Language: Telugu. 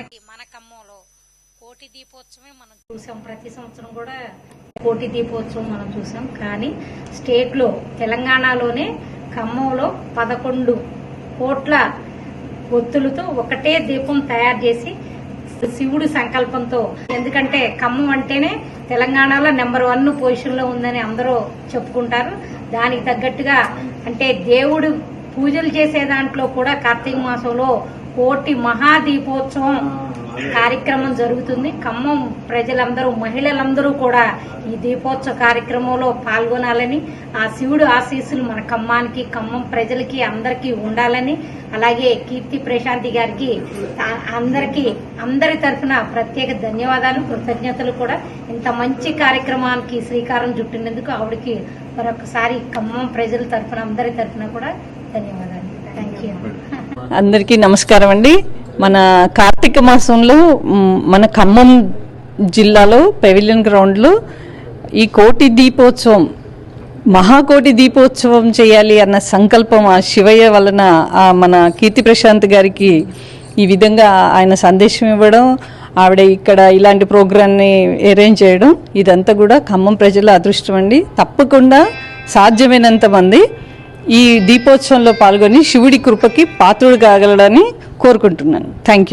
మనకి మన ఖమ్మంలో కోటి దీపోత్సవమే మనం చూసాం. ప్రతి సంవత్సరం కూడా కోటి దీపోత్సవం మనం చూసాం. కానీ స్టేట్లో తెలంగాణలోనే ఖమ్మంలో పదకొండు కోట్ల ఒత్తులతో ఒకటే దీపం తయారు చేసి శివుడు సంకల్పంతో. ఎందుకంటే ఖమ్మం అంటేనే తెలంగాణలో నెంబర్ వన్ పొజిషన్లో ఉందని అందరూ చెప్పుకుంటారు. దానికి తగ్గట్టుగా అంటే దేవుడు పూజలు చేసే దాంట్లో కూడా కార్తీక మాసంలో కోటి మహాదీపోత్సవం కార్యక్రమం జరుగుతుంది. ఖమ్మం ప్రజలందరూ మహిళలందరూ కూడా ఈ దీపోత్సవ కార్యక్రమంలో పాల్గొనాలని ఆ శివుడు ఆశీస్సులు మన ఖమ్మానికి ఖమ్మం ప్రజలకి అందరికీ ఉండాలని అలాగే కీర్తి ప్రశాంతి గారికి అందరికీ అందరి తరఫున ప్రత్యేక ధన్యవాదాలు కృతజ్ఞతలు కూడా. ఇంత మంచి కార్యక్రమానికి శ్రీకారం చుట్టినందుకు ఆవిడకి మరొకసారి ఖమ్మం ప్రజల తరఫున అందరి తరఫున కూడా ధన్యవాదాలు. థ్యాంక్ యూ అందరికీ నమస్కారం అండి. మన కార్తీక మాసంలో మన ఖమ్మం జిల్లాలో పెవిలియన్ గ్రౌండ్లో ఈ కోటి దీపోత్సవం మహాకోటి దీపోత్సవం చేయాలి అన్న సంకల్పం ఆ శివయ్య వలన మన కీర్తి ప్రశాంత్ గారికి ఈ విధంగా ఆయన సందేశం ఇవ్వడం ఆవిడ ఇక్కడ ఇలాంటి ప్రోగ్రాన్ని అరేంజ్ చేయడం ఇదంతా కూడా ఖమ్మం ప్రజల అదృష్టం అండి. తప్పకుండా సాధ్యమైనంత మంది ఈ దీపోత్సవంలో పాల్గొని శివుడి కృపకి పాత్రుడు కాగలడని కోరుకుంటున్నాను. Thank you